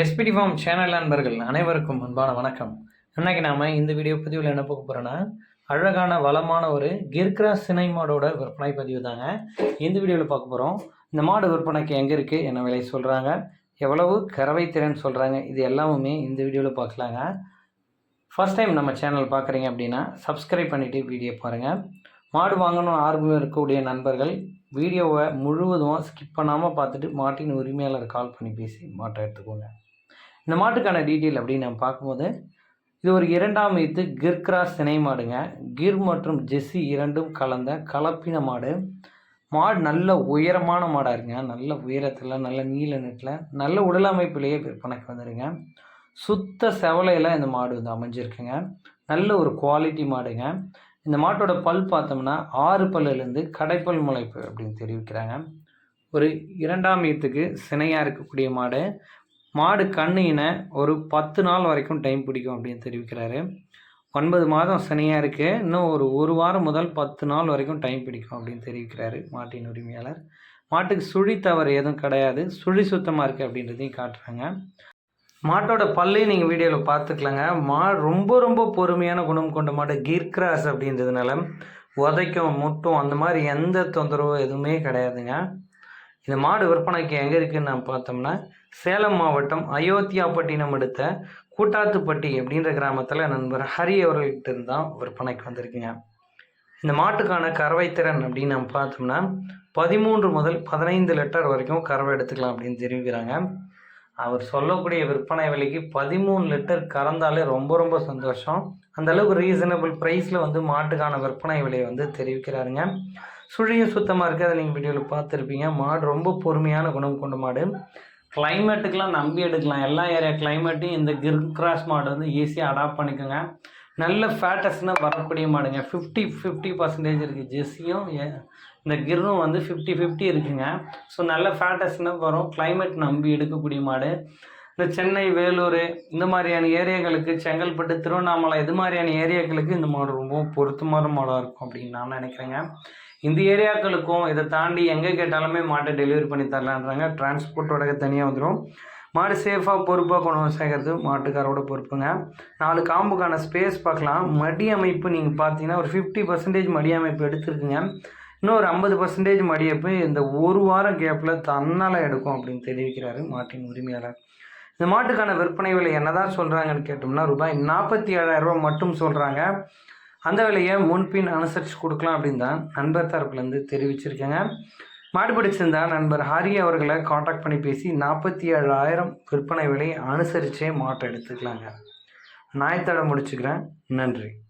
SPD form channel நண்பர்கள் அனைவருக்கும் அன்பான வணக்கம். இன்னைக்கு நாம் இந்த வீடியோ பதிவில் என்ன பார்க்க போகிறோன்னா அழகான வளமான ஒரு கிர்கிராஸ் சினை மாடோட விற்பனை பதிவு தாங்க. இந்த வீடியோவில் பார்க்க போகிறோம் இந்த மாடு விற்பனைக்கு எங்கே இருக்குது என்ன விலை சொல்கிறாங்க எவ்வளவு கறவை திறன் சொல்கிறாங்க இது எல்லாமுமே இந்த வீடியோவில் பார்க்கலாங்க. ஃபர்ஸ்ட் டைம் நம்ம சேனல் பார்க்குறீங்க அப்படின்னா சப்ஸ்கிரைப் பண்ணிவிட்டு வீடியோ பாருங்கள் மாடு வாங்கணும் ஆர்வம் இருக்கக்கூடிய நண்பர்கள் வீடியோவை முழுவதும் ஸ்கிப் பண்ணாமல் பார்த்துட்டு மாட்டின் உரிமையாளர் கால் பண்ணி பேசி மாட்டை எடுத்துக்கோங்க. இந்த மாட்டுக்கான டீட்டெயில் அப்படின்னு நம்ம பார்க்கும்போது இது ஒரு இரண்டாம் ஈத்து கிர்கிராஸ் சினை மாடுங்க. கிர் மற்றும் ஜெஸ்ஸி இரண்டும் கலந்த கலப்பின மாடு. மாடு நல்ல உயரமான மாடாக இருங்க நல்ல உயரத்தில் நல்ல நீல நெட்டில் நல்ல உடல் அமைப்பிலேயே விற்பனைக்கு வந்துடுங்க சுத்த செவலையில் இந்த மாடு வந்து அமைஞ்சிருக்குங்க. நல்ல ஒரு குவாலிட்டி மாடுங்க. இந்த மாட்டோட பல் பார்த்தோம்னா ஆறு பல்லுலேருந்து கடைப்பல் முளைப்பு அப்படின்னு தெரிவிக்கிறாங்க. ஒரு இரண்டாம் ஈத்துக்கு சினையாக இருக்கக்கூடிய மாடு. மாடு கண்ணின ஒரு பத்து நாள் வரைக்கும் டைம் பிடிக்கும் அப்படின்னு தெரிவிக்கிறாரு. ஒன்பது மாதம் சனியாக இருக்குது இன்னும் ஒரு ஒரு வாரம் முதல் பத்து நாள் வரைக்கும் டைம் பிடிக்கும் அப்படின்னு தெரிவிக்கிறாரு மாட்டின் உரிமையாளர். மாட்டுக்கு சுழி தவறு எதுவும் கிடையாது. சுழி சுத்தமாக இருக்குது அப்படின்றதையும் காட்டுறாங்க. மாட்டோட பல்லையும் நீங்கள் வீடியோவில் பார்த்துக்கலாங்க. மா ரொம்ப ரொம்ப பொறுமையான குணம் கொண்ட மாடு. கிர்கிராஸ் அப்படின்றதுனால உதைக்கும் முட்டும் அந்த மாதிரி எந்த தொந்தரவும் எதுவுமே கிடையாதுங்க. இந்த மாடு விற்பனைக்கு எங்கே இருக்குன்னு நான் பார்த்தோம்னா சேலம் மாவட்டம் அயோத்தியாப்பட்டினம் அடுத்த கூட்டாத்துப்பட்டி அப்படின்ற கிராமத்தில் நண்பர் ஹரி அவர்கள்ட்ட இருந்து தான் விற்பனைக்கு வந்திருக்குங்க. இந்த மாட்டுக்கான கறவை திறன் அப்படின்னு நம்ம பார்த்தோம்னா பதிமூன்று முதல் பதினைந்து லிட்டர் வரைக்கும் கறவை எடுத்துக்கலாம் அப்படின்னு தெரிவிக்கிறாங்க. அவர் சொல்லக்கூடிய விற்பனை விலைக்கு பதிமூணு லிட்டர் கறந்தாலே ரொம்ப ரொம்ப சந்தோஷம். அந்தளவுக்கு ரீசனபிள் ப்ரைஸில் வந்து மாட்டுக்கான விற்பனை விலையை வந்து தெரிவிக்கிறாருங்க. சுழியும் சுத்தமாக இருக்குது அதை நீங்கள் வீடியோவில் பார்த்துருப்பீங்க. மாடு ரொம்ப பொறுமையான குணம் கொண்ட மாடு. கிளைமேட்டுக்கெலாம் நம்பி எடுக்கலாம். எல்லா ஏரியா கிளைமேட்டையும் இந்த கிர் கிராஸ் மாடு வந்து ஈஸியாக அடாப்ட் பண்ணிக்கோங்க. நல்ல ஃபேட்டஸ்னால் வரக்கூடிய மாடுங்க. ஃபிஃப்டி ஃபிஃப்டி பர்சன்டேஜ் இருக்குது ஜெஸ்ஸியும் இந்த கிர்ரும் வந்து ஃபிஃப்டி ஃபிஃப்டி இருக்குங்க. ஸோ நல்ல ஃபேட்டஸ்னால் வரும். கிளைமேட் நம்பி எடுக்கக்கூடிய மாடு. இந்த சென்னை வேலூர் இந்த மாதிரியான ஏரியாக்களுக்கு செங்கல்பட்டு திருவண்ணாமலை இது மாதிரியான ஏரியாக்களுக்கு இந்த மாடு ரொம்ப பொருத்தமான மாடாக இருக்கும் அப்படின்னு நான் நினைக்கிறேங்க. இந்த ஏரியாக்களுக்கும் இதை தாண்டி எங்கே கேட்டாலுமே மாட்டை டெலிவரி பண்ணி தரலான்றாங்க. டிரான்ஸ்போர்ட்டோட தனியாக வந்துடும் மாடு சேஃபாக பொறுப்பாக கொண்டு வந்து சேர்க்கறது மாட்டுக்காரோட பொறுப்புங்க. நாலு காம்புக்கான ஸ்பேஸ் பார்க்கலாம். மடி அமைப்பு நீங்கள் பார்த்தீங்கன்னா ஒரு ஃபிஃப்டி பர்சன்டேஜ் மடி அமைப்பு எடுத்துருக்குங்க. இன்னும் ஒரு ஐம்பது பர்சன்டேஜ் மடியப்பு இந்த ஒரு வாரம் கேப்பில் தன்னால் எடுக்கும் அப்படின்னு தெரிவிக்கிறாரு மாட்டின் உரிமையாளர். இந்த மாட்டுக்கான விற்பனை விலை என்னதான் சொல்கிறாங்கன்னு கேட்டோம்னா ரூபாய் நாற்பத்தி ஏழாயிரரூபா மட்டும் சொல்கிறாங்க அந்த விலையை முன்பின் அனுசரித்து கொடுக்கலாம் அப்படின்னு தான் நண்பர் தரப்புலேருந்து தெரிவிச்சிருக்கேங்க. மாடு பிடிச்சிருந்தா நண்பர் ஹரி அவர்களை காண்டாக்ட் பண்ணி பேசி நாற்பத்தி ஏழாயிரம் விற்பனை விலை அனுசரித்தே மாட்டை எடுத்துக்கலாங்க. நாயத்தடை முடிச்சுக்கிறேன். நன்றி.